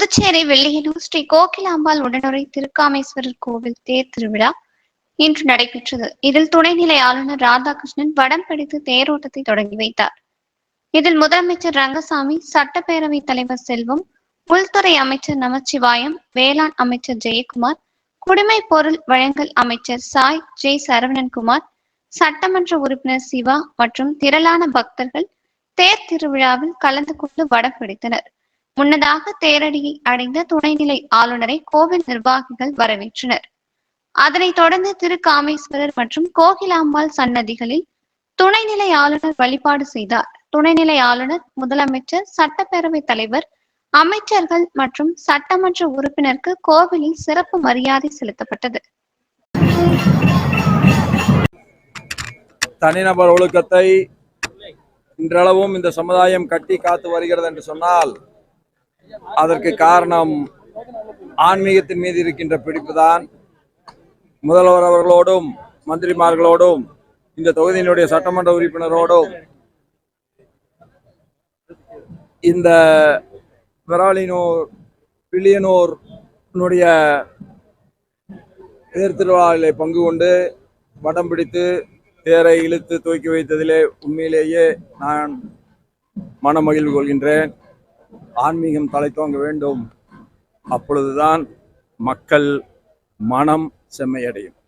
புதுச்சேரி வெள்ளியனூர் ஸ்ரீ கோகிலாம்பாள் உடனுரை திருக்காமேஸ்வரர் கோவில் தேர் திருவிழா இன்று நடைபெற்றது. இதில் துணைநிலை ஆளுநர் ராதாகிருஷ்ணன் வடம் பிடித்து தேரோட்டத்தை தொடங்கி வைத்தார். இதில் முதலமைச்சர் ரங்கசாமி சட்டப்பேரவைத் தலைவர் செல்வம் உள்துறை அமைச்சர் நமச்சிவாயம் வேளாண் அமைச்சர் ஜெயக்குமார் குடிமை பொருள் வழங்கல் அமைச்சர் சாய் ஜெய் சரவணன்குமார் சட்டமன்ற உறுப்பினர் சிவா மற்றும் திரளான பக்தர்கள் தேர் திருவிழாவில் கலந்து கொண்டு வடம் பிடித்தனர். முன்னதாக தேரடியை அடைந்த துணைநிலை ஆளுநரை கோவில் நிர்வாகிகள் வரவேற்றனர். அதனைத் தொடர்ந்து திருக்காமேஸ்வரர் மற்றும் கோகிலாம்பாள் சன்னதிகளில் துணைநிலை ஆளுநர் வழிபாடு செய்தார். துணைநிலை ஆளுநர் முதலமைச்சர் சட்டப்பேரவைத் தலைவர் அமைச்சர்கள் மற்றும் சட்டமன்ற உறுப்பினருக்கு கோவிலில் சிறப்பு மரியாதை செலுத்தப்பட்டது. தனிநபர் ஒழுக்கத்தை இன்றளவும் இந்த சமுதாயம் கட்டி காத்து வருகிறது என்று சொன்னால் அதற்கு காரணம் ஆன்மீகத்தின் மீது இருக்கின்ற பிடிப்புதான். முதல்வர் அவர்களோடும் மந்திரிமார்களோடும் இந்த தொகுதியினுடைய சட்டமன்ற உறுப்பினரோடும் இந்த விராலினூர் பிள்ளியனூர்னுடைய தேர்திருவிழாவிலே பங்கு கொண்டு வடம் பிடித்து தேரை இழுத்து தூக்கி வைத்ததிலே உண்மையிலேயே நான் மனமகிழ்வு கொள்கின்றேன். ஆன்மீகம் தலைத்தோங்க வேண்டும். அப்பொழுதுதான் மக்கள் மனம் செம்மையடையும்.